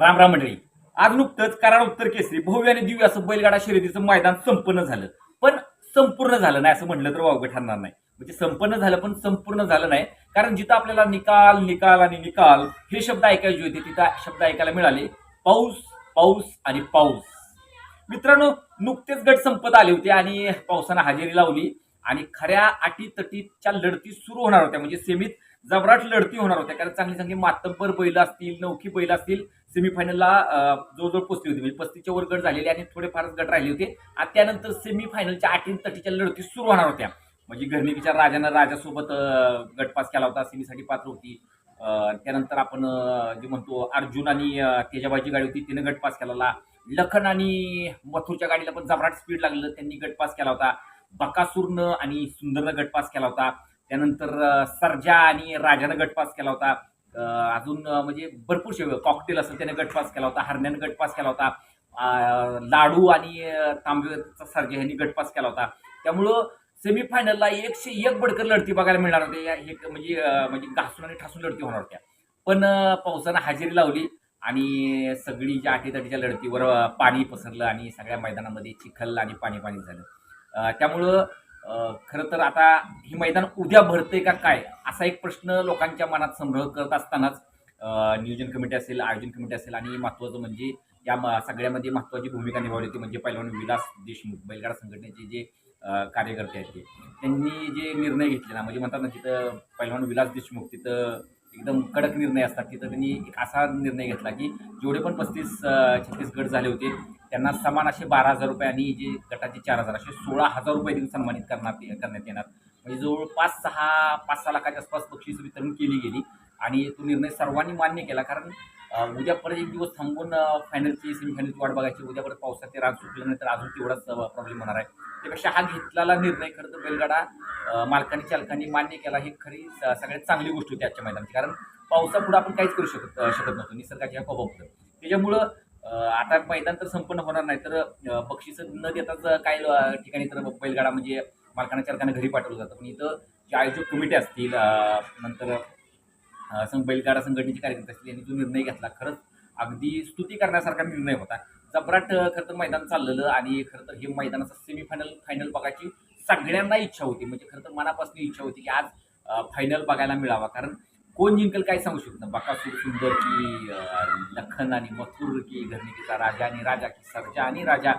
राम राम मंडळी. आज नुकतंच कराड उत्तर केसरी भव्य आणि दिव्य असं बैलगाडा शर्यतीचं मैदान संपन्न झालं. पण संपूर्ण झालं नाही असं म्हटलं तर वावगं ठरणार नाही. म्हणजे संपन्न झालं पण संपूर्ण झालं नाही. कारण जिथं आपल्याला निकाल निकाल आणि निकाल हे शब्द ऐकायचे होते तिथं शब्द ऐकायला मिळाले. पाऊस पाऊस आणि पाऊस. मित्रांनो नुकतेच गट संपत आले होते आणि पावसानं हजेरी लावली. आणि खऱ्या अटी तटीच्या लढती सुरू होणार होत्या. म्हणजे सेमीत जबराट लढती होणार होत्या. कारण चांगली चांगली मातब्बर बैल असतील नौकी बैल असतील सेमीफायनलला जवळजवळ पोचली होती. म्हणजे पस्तीच्या वर गट झालेले आणि थोडेफारच गट राहिले होते. आणि त्यानंतर सेमीफायनलच्या अटी तटीच्या लढती सुरू होणार होत्या. म्हणजे घरणिकीच्या राजानं राजासोबत गटपास केला होता. सेमीसाठी पात्र होती. त्यानंतर आपण जे म्हणतो अर्जुन आणि अं, तेजाबाईची गाडी होती. तिनं गटपास केला लखन आणि मथुरच्या गाडीला पण जबराट स्पीड लागलं. त्यांनी गटपास केला होता. बकासूरनं आणि सुंदरनं गटपास केला होता. त्यानंतर सरजा आणि राजानं गटपास केला होता. अजून म्हणजे म्हणजे भरपूरशे कॉकटेल असेल त्याने गटपास केला होता. हरण्यानं गटपास केला होता. लाडू आणि तांब्याचा तांबेचा सर्जा यांनी केला होता. त्यामुळं सेमीफायनलला एकशे एक बडकर लढती बघायला मिळणार होते. एक म्हणजे म्हणजे घासून आणि ठासून लढती होणार होत्या. पण पावसानं हजेरी लावली आणि सगळी ज्या अटीतटीच्या लढतीवर पाणी पसरलं आणि सगळ्या मैदानामध्ये चिखल आणि पाणी पाणी झालं. त्यामुळं खरं तर आता हे मैदान उद्या भरते का काय असा एक प्रश्न लोकांच्या मनात संग्रह करत असतानाच नियोजन कमिटी असेल आयोजन कमिटी असेल आणि महत्त्वाचं म्हणजे या म- सगळ्यामध्ये महत्त्वाची भूमिका निभावली होती म्हणजे पहिलवान विलास देशमुख बैलगाडा संघटनेचे जे कार्यकर्ते आहेत ते. त्यांनी जे निर्णय घेतले ना म्हणजे म्हणतात ना तिथं पहिलवान विलास देशमुख तिथं एकदम कडक निर्णय असतात. तिथं त्यांनी एक असा निर्णय घेतला की जेवढे पण पस्तीस छत्तीस गट झाले होते त्यांना समान असे बारा हजार रुपये आणि जे गटाचे चार हजार असे सोळा हजार रुपये देऊन सन्मानित करण्यात करण्यात येणार. म्हणजे जवळपास सहा पाच सहा लाखाच्या आसपास बक्षीस वितरण केली गेली आणि तो निर्णय सर्वांनी मान्य केला कारण उद्या परत एक दिवस थांबून फायनलची सेमीफायनलची वाट बघायची. उद्या परत पावसाचे ते राग सुटलं नाही तर अजून तेवढाच प्रॉब्लेम होणार आहे. त्यापेक्षा हा घेतलेला निर्णय खरं तर बैलगाडा मालकांनी चालकांनी मान्य केला. ही खरी सगळ्यात चांगली गोष्ट होती आजच्या मैदानाची. कारण पावसापुढं आपण काहीच करू शकत शकत नव्हतो. निसर्गाच्या कोपापुढं त्याच्यामुळं आता मैदान तर संपन्न होणार नाही तर बक्षीस बक्षिसं न देताच काही ठिकाणी तर बैलगाडा म्हणजे मालकांना चालकांना घरी पाठवलं जातं. पण इथं जे आयोजक कमिटी असतील नंतर संघ बैलगाडा संघटनेचे कार्यकर्ते असतील यांनी जो निर्णय घेतला खरंच अगदी स्तुती करण्यासारखा निर्णय होता. जबराट खरं तर मैदान चाललेलं आणि खरं तर हे मैदानाचं सेमीफायनल फायनल बघायची सगळ्यांना इच्छा होती. म्हणजे खरं तर मनापासून इच्छा होती की आज फायनल बघायला मिळावा. कारण कोण जिंकल काय सांगू शकत नाही. बकासूर सुंदर की लखन आणि मथुर की घरणिकीचा राजा आणि राजा की सर्जा आणि राजा.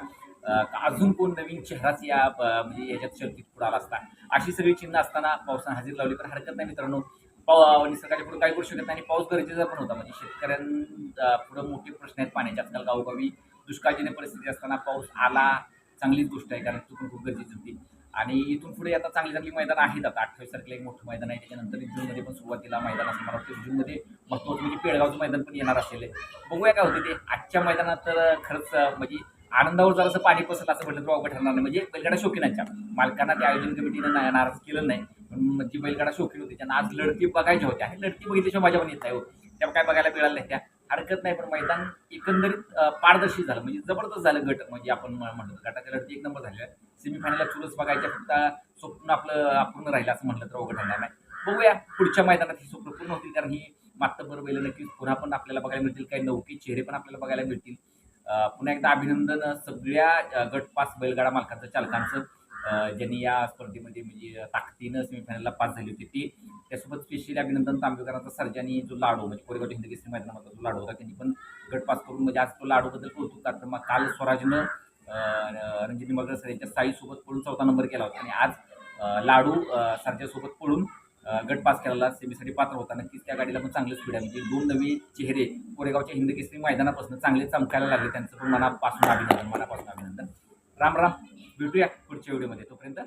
का अजून कोण नवीन चेहराच या म्हणजे याच्यात शर्तीत पुढे आला असता? अशी सगळी चिन्ह असताना पावसानं हजेरी लावली. पण हरकत नाही मित्रांनो. पाव निसर्गाच्या पुढे काही करू शकत नाही आणि पाऊस गरजेचा पण होता. म्हणजे शेतकऱ्यांचा पुढे मोठे प्रश्न आहेत पाण्याचे. आजकाल गावोगावी दुष्काळजन्य परिस्थिती असताना पाऊस आला चांगलीच गोष्ट आहे. कारण तो पण खूप गरजेची होती. आणि इथून पुढे आता चांगली चांगली मैदान आहेत आता. अठ्ठावीस तारखेला एक मोठं मैदान आहे. त्याच्यानंतर जूनमध्ये पण सुरुवातीला मैदान असणार वाटतं. जूनमध्ये महत्त्वाचं म्हणजे पेडगावचं मैदान पण येणार असेल. बघूया काय होते ते. आजच्या मैदानात तर खरंच म्हणजे आनंदावर जरासं पाणी पसरलं असं म्हटलं तर अवघड ठरणार नाही. म्हणजे बैलगाडा शौकीनांच्या मालकांना त्या आयोजन कमिटीनं ना- नाराज केलं नाही. पण जी बैलगाडा शौकीन होती. त्यांना आज लढती बघायच्या होत्या. आणि लढती बघितल्याशिवाय माझ्या पण येत नाही हो. त्या काय बघायला मिळालं नाही त्या. हरकत नाही पण मैदान एकंदरीत पारदर्शी झालं. म्हणजे जबरदस्त झालं गट म्हणजे आपण म- म्हणतो. गटाच्या लढती एक नंबर झाल्या सेमीफायनलला चुरस बघायच्या फक्त स्वप्न आपलं अपूर्ण राहिलं असं म्हटलं तर अवघड ठरणार नाही. बघूया पुढच्या मैदानात ही स्वप्न पूर्ण होतील कारण ही मातबर बैल नक्कीच पुन्हा पण आपल्याला बघायला मिळतील. काही नौके चेहरे पण आपल्याला बघायला मिळतील. पुन्हा एकदा अभिनंदन सगळ्या गटपास गट पास बैलगाडा मालकांचं चालकांचं. ज्यांनी या स्पर्धेमध्ये म्हणजे ताकदीनं सेमीफायनलला पास झाली होती ती. त्यासोबत स्पेशली अभिनंदन तांबेकरांचा सर्जानी जो लाडू म्हणजे कोरेगाव हिंद केसरी मैदानामधला जो लाडू होता त्यांनी पण गट पास करून म्हणजे आज तो लाडूबद्दल कौतुक का तर मग काल स्वराजनं रणजित निंबाळकर सर यांच्या साईसोबत पळून चौथा नंबर केला होता आणि आज लाडू अं, सर्जासोबत पळून गटपास गट पास केलेला सेमीसाठी पात्र होता. नक्कीच त्या गाडीला पण चांगलं स्पीड आहे. म्हणजे दोन नवे चेहरे कोरेगावच्या हिंद केसरी मैदानापासून चांगले चमकायला लागले. त्यांचं पण मनापासून अभिनंदन मनापासून अभिनंदन. राम राम. भेटूया पुढच्या व्हिडिओमध्ये. तोपर्यंत